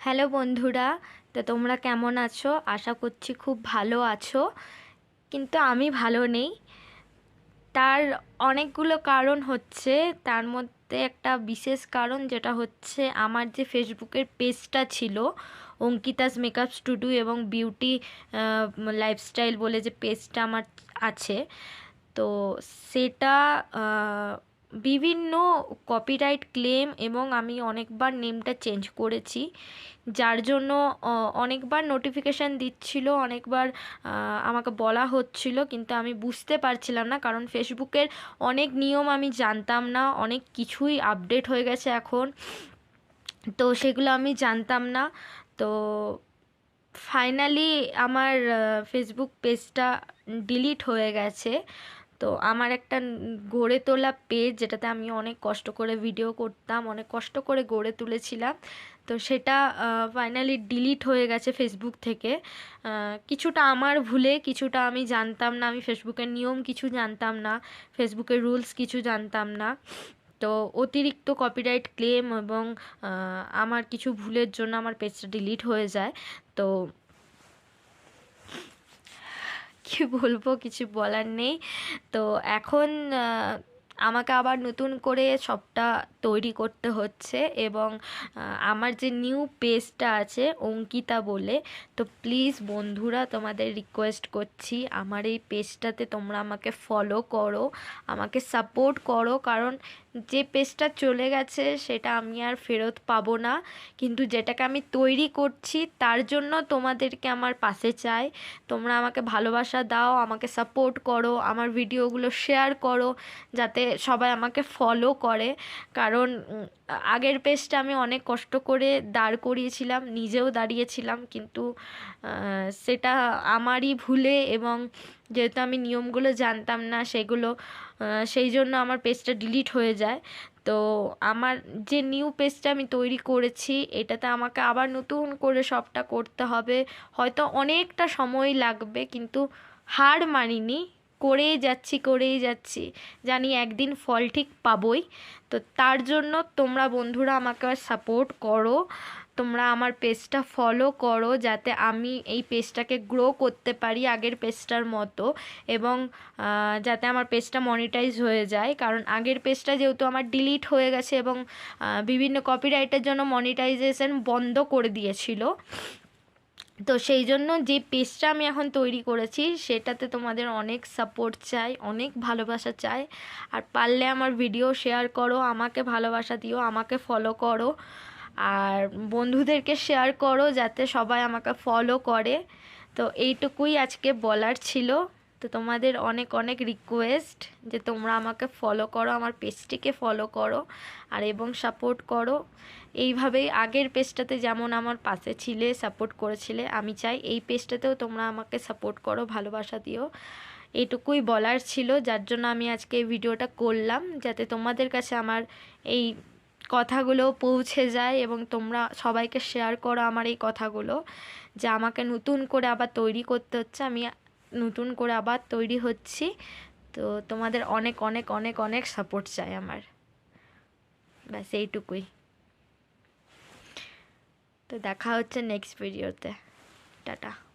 Hello বন্ধুরা, তো তোমরা কেমন আছো? আশা করছি খুব ভালো আছো। কিন্তু আমি ভালো নেই। তার অনেকগুলো কারণ হচ্ছে। তার মধ্যে একটা বিশেষ কারণ যেটা হচ্ছে, আমার যে ফেসবুকের পেজটা ছিল, অঙ্কিতাস মেকআপ স্টুডিও এবং বিউটি লাইফস্টাইল বলে যে পেজটা আমার আছে, তো সেটা বিভিন্ন কপিরাইট ক্লেম এবং আমি অনেকবার নেমটা চেঞ্জ করেছি, যার জন্য অনেকবার নোটিফিকেশান দিচ্ছিল, অনেকবার আমাকে বলা হচ্ছিল, কিন্তু আমি বুঝতে পারছিলাম না, কারণ ফেসবুকের অনেক নিয়ম আমি জানতাম না, অনেক কিছুই আপডেট হয়ে গেছে এখন। তো সেগুলো আমি জানতাম না। তো ফাইনালি আমার ফেসবুক পেজটা ডিলিট হয়ে গেছে। তো আমার একটা গড়ে তোলা পেজ যেটাতে আমি অনেক কষ্ট করে ভিডিও করতাম, অনেক কষ্ট করে গড়ে তুলেছিলাম। তো সেটা ফাইনালি ডিলিট হয়ে গেছে ফেসবুক থেকে। কিছুটা আমার ভুলে, কিছুটা আমি জানতাম না। আমি ফেসবুকের নিয়ম কিছু জানতাম না। ফেসবুকের রুলস কিছু জানতাম না। তো অতিরিক্ত কপিরাইট ক্লেম এবং আমার কিছু ভুলের জন্য আমার পেজটা ডিলিট হয়ে যায়। তো কি বলব কিছু বলার নেই। তো এখন আমাকে আবার নতুন করে সবটা তৈরি করতে হচ্ছে এবং আমার যে নিউ পেজটা আছে অঙ্কিতা বলে, তো প্লিজ বন্ধুরা তোমাদের রিকোয়েস্ট করছি আমার এই পেজটাতে তোমরা আমাকে ফলো করো, আমাকে সাপোর্ট করো, কারণ যে পেজটা চলে গেছে সেটা আমি আর ফেরত পাবো না, কিন্তু যেটাকে আমি তৈরি করছি তার জন্য তোমাদেরকে আমার পাশে চাই, তোমরা আমাকে ভালোবাসা দাও, আমাকে সাপোর্ট করো, আমার ভিডিওগুলো শেয়ার করো, যাতে সবাই আমাকে ফলো করে। কারণ আগের পেজটা আমি অনেক কষ্ট করে দাঁড় করিয়েছিলাম, নিজেও দাঁড়িয়েছিলাম। কিন্তু সেটা আমারই ভুলে এবং যেহেতু আমি নিয়মগুলো জানতাম না সেগুলো সেই জন্য আমার পেজটা ডিলিট হয়ে যায়। তো আমার যে নিউ পেজটা আমি তৈরি করেছি, এটাতে আমাকে আবার নতুন করে সবটা করতে হবে। হয়তো অনেকটা সময় লাগবে, কিন্তু হার মানিনি। করেই যাচ্ছি করেই যাচ্ছি। জানি একদিন ফল ঠিক পাবই। তো তার জন্য তোমরা বন্ধুরা আমাকে সাপোর্ট করো। তোমরা আমার পেজটা ফলো করো যাতে আমি এই পেজটাকে গ্রো করতে পারি আগের পেজটার মতো এবং যাতে আমার পেজটা মনিটাইজ হয়ে যায়। কারণ আগের পেজটা যেহেতু আমার ডিলিট হয়ে গেছে এবং বিভিন্ন কপিরাইটের জন্য মনিটাইজেশন বন্ধ করে দিয়েছিল। তো সেই জন্য যে পেজটা আমি এখন তৈরি করেছি, সেটাতে তোমাদের অনেক সাপোর্ট চাই, অনেক ভালোবাসা চাই। আর পারলে আমার ভিডিও শেয়ার করো, আমাকে ভালোবাসা দিও, আমাকে ফলো করো। আর বন্ধুদেরকে শেয়ার করো, যাতে সবাই আমাকে ফলো করে। তো এইটুকুই আজকে বলার ছিল। তো তোমাদের অনেক অনেক রিকোয়েস্ট যে তোমরা আমাকে ফলো করো, আমার পেজটিকে ফলো করো আর এবং সাপোর্ট করো। এইভাবেই আগের পেজটাতে যেমন আমার পাশে ছিলে সাপোর্ট করেছিলে, আমি চাই এই পেজটাতেও তোমরা আমাকে সাপোর্ট করো, ভালোবাসা দিও। এইটুকুই বলার ছিল, যার জন্য আমি আজকে এই ভিডিওটা করলাম, যাতে তোমাদের কাছে আমার এই কথাগুলো পৌঁছে যায় এবং তোমরা সবাইকে শেয়ার করো আমার এই কথাগুলো, যে আমাকে নতুন করে আবার তৈরি করতে হচ্ছে। আমি নতুন করে আবার তৈরি হচ্ছি। তো তোমাদের অনেক অনেক অনেক অনেক সাপোর্ট চাই আমার। ব্যাস, এইটুকুই। তো দেখা হচ্ছে নেক্সট ভিডিওতে টাটা।